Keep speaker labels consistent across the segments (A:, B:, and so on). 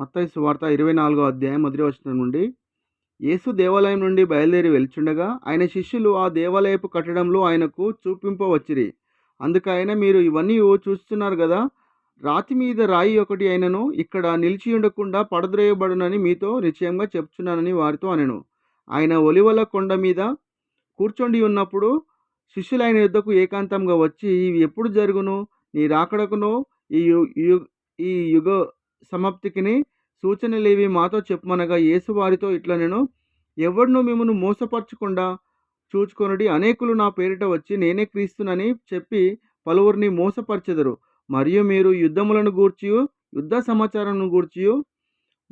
A: మత్తాయి సువార్త ఇరవై నాలుగో అధ్యాయం మొదటి వచనం నుండి యేసు దేవాలయం నుండి బయలుదేరి వెళ్చుండగా ఆయన శిష్యులు ఆ దేవాలయపు కట్టడంలో ఆయనకు చూపింపవచ్చిరి. అందుకైనా మీరు ఇవన్నీ చూస్తున్నారు కదా రాతి మీద రాయి ఒకటి అయినను ఇక్కడ నిలిచి ఉండకుండా పడద్రోయబడునని మీతో నిశ్చయంగా చెప్తున్నానని వారితో అనెను. ఆయన ఒలివల కొండ మీద కూర్చొండి ఉన్నప్పుడు శిష్యులు ఆయన యుద్ధకు ఏకాంతంగా వచ్చి ఇవి ఎప్పుడు జరుగును? నీ రాకడకును? ఈ యు యు- ఈ యుగ సమాప్తికిని సూచనలేవి మాతో చెప్పమనగా ఏసువారితో ఇట్లా నేను ఎవడును మిమ్మను మోసపరచకుండా చూచుకొనడి అనేకులు నా పేరిట వచ్చి నేనే క్రీస్తునని చెప్పి పలువురిని మోసపరచెదరు. మరియు మీరు యుద్ధములను గూర్చియు యుద్ధ సమాచారాన్ని గూర్చియు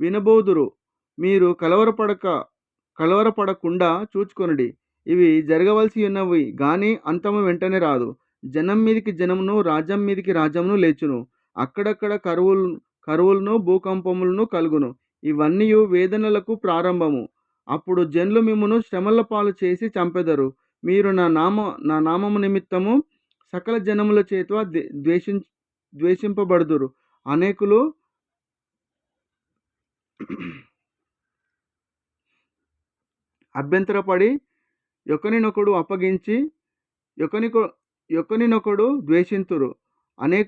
A: వినబోదురు. మీరు కలవరపడక కలవరపడకుండా చూచుకొనడి. ఇవి జరగవలసి ఉన్నవి కానీ అంతము వెంటనే రాదు. జనం మీదికి జనమును రాజ్యం మీదికి రాజ్యమును లేచును. అక్కడక్కడ కరువులు కరువులను భూకంపములను కలుగును. ఇవన్నీ వేదనలకు ప్రారంభము. అప్పుడు జన్లు మిమ్మను శ్రమల పాలు చేసి చంపెదరు. మీరు నా నామ నా నామము నిమిత్తము సకల జనముల చేత ద్వేషి ద్వేషింపబడుదురు. అనేకులు అభ్యంతరపడి ఒకరినొకడు అప్పగించి ఒకనికొ ఒకరినొకడు ద్వేషింతురు. అనే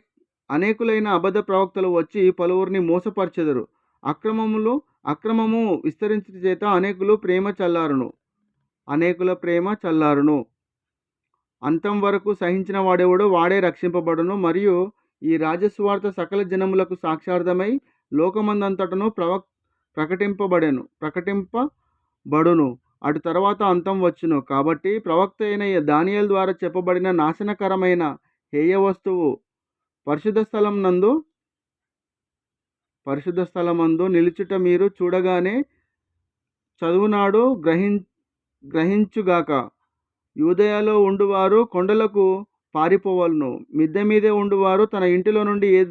A: అనేకులైన అబద్ధ ప్రవక్తలు వచ్చి పలువురిని మోసపరచెదరు. అక్రమములు అక్రమము విస్తరించిన చేత అనేకులు ప్రేమ చల్లారును. అనేకుల ప్రేమ చల్లారును. అంతం వరకు సహించిన వాడెవడో వాడే రక్షింపబడును. మరియు ఈ రాజస్వార్థ సకల జనములకు సాక్షార్థమై లోకమందంతటను ప్రవక్ ప్రకటింపబడెను ప్రకటింపబడును. అటు తర్వాత అంతం వచ్చును. కాబట్టి ప్రవక్త అయిన దానియల్ ద్వారా చెప్పబడిన నాశనకరమైన హేయ వస్తువు పరిశుద్ధ స్థలం నందు పరిశుద్ధ స్థలమందు నిలుచుట మీరు చూడగానే చదువునాడు గ్రహిం గ్రహించుగాక. యూదయలో ఉండువారు కొండలకు పారిపోవలను. మిద్దె మీదే ఉండువారు తన ఇంటిలో నుండి ఏ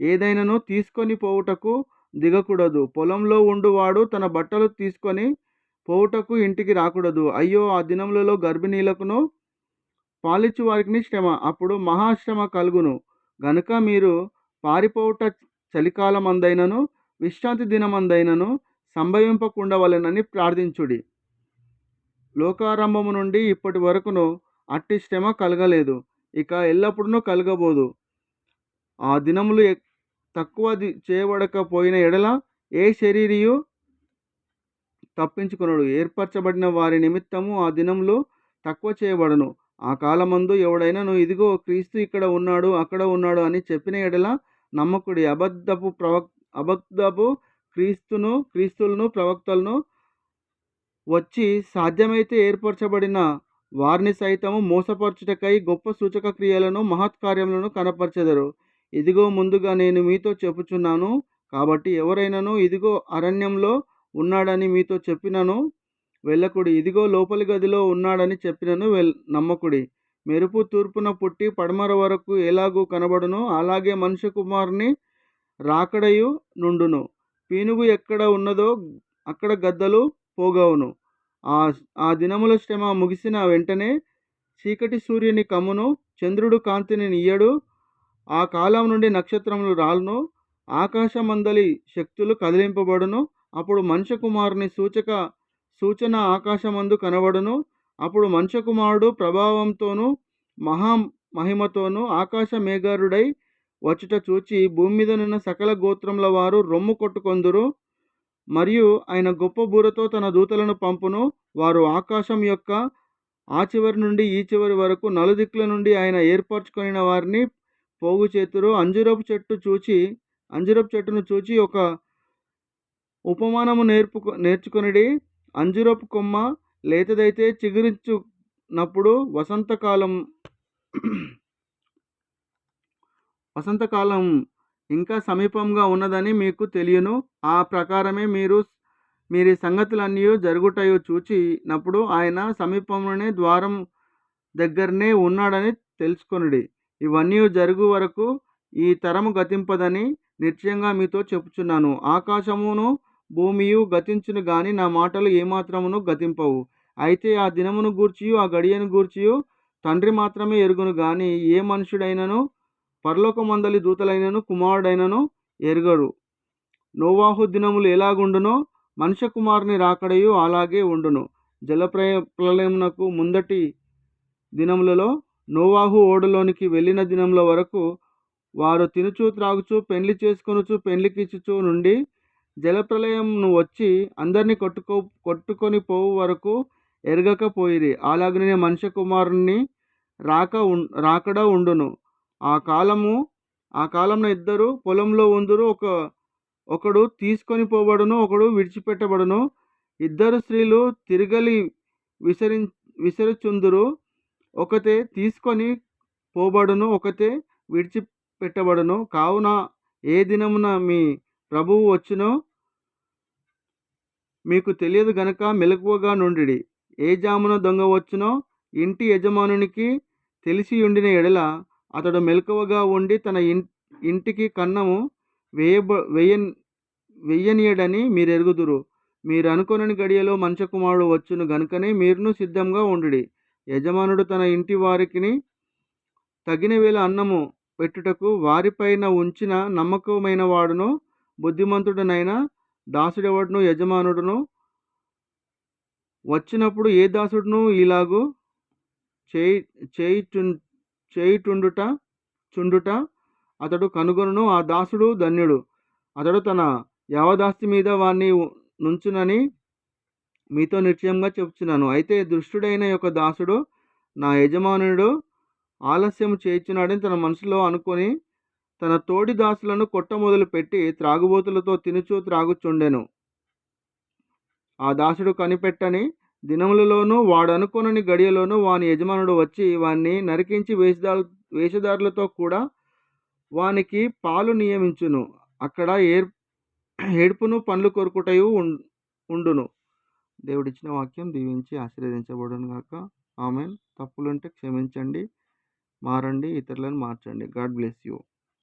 A: ఏదైనాను తీసుకొని పోవుటకు దిగకూడదు. పొలంలో ఉండువాడు తన బట్టలు తీసుకొని పోవుటకు ఇంటికి రాకూడదు. అయ్యో ఆ దినములలో గర్భిణీలకును పాలిచ్చు వారికి శ్రమ. అప్పుడు మహాశ్రమ కలుగును. గనుక మీరు పారిపోవుట చలికాలమందైనను విశ్రాంతి దినమందైనను సంభవింపకుండా వలెనని ప్రార్థించుడి. లోకారంభము నుండి ఇప్పటి వరకును అట్టి శ్రమ కలగలేదు. ఇక ఎల్లప్పుడూ కలగబోదు. ఆ దినములు తక్కువ ది- చేయబడకపోయిన ఎడల ఏ శరీరియు తప్పించుకొనడు. ఏర్పరచబడిన వారి నిమిత్తము ఆ దినములు తక్కువ చేయబడను. ఆ కాలమందు ఎవడైనాను ఇదిగో క్రీస్తు ఇక్కడ ఉన్నాడు అక్కడ ఉన్నాడు అని చెప్పిన ఎడల నమ్మకుడి అబద్ధపు ప్రవక్ అబద్ధపు క్రీస్తును క్రీస్తులను ప్రవక్తలను వచ్చి సాధ్యమైతే ఏర్పరచబడిన వారిని సైతము మోసపరచుటకై గొప్ప సూచక క్రియలను మహత్కార్యములను కనపరచెదరు. ఇదిగో ముందుగా నేను మీతో చెప్పుచున్నాను కాబట్టి ఎవరైనాను ఇదిగో అరణ్యంలో ఉన్నాడని మీతో చెప్పినను వెళ్ళకుడి. ఇదిగో లోపలి గదిలో ఉన్నాడని చెప్పినను వెల్ నమ్మకుడి. మెరుపు తూర్పున పుట్టి పడమర వరకు ఎలాగూ కనబడును అలాగే మనుష్య కుమారుని రాకడయు నుండును. పీనుగు ఎక్కడ ఉన్నదో అక్కడ గద్దలు పోగవును. ఆ ఆ దినముల శ్రమ ముగిసిన వెంటనే చీకటి సూర్యుని కమ్మును చంద్రుడు కాంతిని నీయడు ఆ కాలం నుండి నక్షత్రములు రాలును ఆకాశమందలి శక్తులు కదిలింపబడును. అప్పుడు మనుష్య కుమారుని సూచక సూచన ఆకాశమందు కనబడును. అప్పుడు మనుష్య ప్రభావంతోనూ మహా మహిమతోనూ ఆకాశ మేఘారుడై వచ్చుట చూచి భూమి మీద నున్న సకల గోత్రముల వారు రొమ్ము కొట్టుకొందురు. మరియు ఆయన గొప్ప బూరతో తన దూతలను పంపును. వారు ఆకాశం యొక్క ఆ చివరి నుండి ఈ చివరి వరకు నలుదిక్కుల నుండి ఆయన ఏర్పరచుకొనిన వారిని పోగు చేతురు. అంజురపు చెట్టు చూచి అంజురపు చెట్టును చూచి ఒక ఉపమానము నేర్పు నేర్చుకొనిడి అంజురపు కొమ్మ లేతదైతే చిగురించునప్పుడు వసంతకాలం వసంతకాలం ఇంకా సమీపంగా ఉన్నదని మీకు తెలియను. ఆ ప్రకారమే మీరు మీరు సంగతులన్నీ జరుగుటయో చూచినప్పుడు ఆయన సమీపంలోనే ద్వారం దగ్గరనే ఉన్నాడని తెలుసుకొనుడి. ఇవన్నీ జరుగు వరకు ఈ తరము గతింపదని నిశ్చయంగా మీతో చెప్పుచున్నాను. ఆకాశమును భూమియు గతించును గాని నా మాటలు ఏమాత్రమును గతింపవు. అయితే ఆ దినమును గూర్చియు ఆ గడియను గూర్చియు తండ్రి మాత్రమే ఎరుగును గాని ఏ మనుషుడైనను పరలోకమందలి దూతలైనను కుమారుడైనను ఎరుగడు. నోవాహు దినములు ఎలాగుండునో మనుష్య కుమారుని రాకడయు అలాగే ఉండును. జలప్రయ ప్రళయమునకు ముందటి దినములలో నోవాహు ఓడలోనికి వెళ్ళిన దినముల వరకు వారు తినుచు త్రాగుచు పెండ్లి చేసుకొనుచు పెండ్లికిచ్చుచు నుండి జలప్రలయం వచ్చి అందరినీ కొట్టుకో కొట్టుకొని పోవు వరకు ఎరగకపోయిరి. అలాగనే మనుష్య కుమారుని రాక రాకడా ఉండును. ఆ కాలము ఆ కాలంలో ఇద్దరు పొలంలో ఉందురు. ఒక ఒకడు తీసుకొని పోబడును ఒకడు విడిచిపెట్టబడును. ఇద్దరు స్త్రీలు తిరగలి విసరి విసరుచుందురు. ఒకతే తీసుకొని పోబడును ఒకతే విడిచిపెట్టబడును. కావున ఏ దినమున మీ ప్రభువు వచ్చునో? మీకు తెలియదు గనక మెలకువగా నుండిడి. ఏ జామున దొంగ వచ్చునో? ఇంటి యజమానునికి తెలిసి ఉండిన ఎడల అతడు మెలకువగా ఉండి తన ఇంటికి కన్నము వేయబ వేయ వెయ్యనీయడని మీరు ఎరుగుదురు మీరు అనుకోనని గడియలో మంచకుమారుడు వచ్చును గనుకనే మీరును సిద్ధంగా ఉండుడి. యజమానుడు తన ఇంటి వారికి తగిన వేళ అన్నము పెట్టుటకు వారిపైన ఉంచిన నమ్మకమైన వాడును బుద్ధిమంతుడనైనా దాసుడెవడును యజమానుడును వచ్చినప్పుడు ఏ దాసుడును ఇలాగు చేయి చేయి చేయుచుండుట చుండుట అతడు కనుగొనును. ఆ దాసుడు ధన్యుడు. అతడు తన యావదాస్తి మీద వాణ్ణి నుంచునని మీతో నిశ్చయంగా చెప్తున్నాను అయితే దుష్టుడైన యొక్క దాసుడు నా యజమానుడు ఆలస్యం చేయించున్నాడని తన మనసులో అనుకొని తన తోడి దాసులను కొట్ట పెట్టి త్రాగుబోతులతో తినుచూ త్రాగుచుండెను. ఆ దాసుడు కనిపెట్టని దినములలోనూ వాడనుకోనని గడియలోనూ వాని యజమానుడు వచ్చి వాణ్ణి నరికించి వేషదారు వేషధారులతో కూడా వానికి పాలు నియమించును. అక్కడ ఏర్ ఏడుపును పండ్లు కొరుకుటయు ఉండును. దేవుడిచ్చిన వాక్యం దీవించి ఆశీర్వదించబడును గాక. ఆమెన్. తప్పులుంటే క్షమించండి. మారండి. ఇతరులను మార్చండి. God bless you.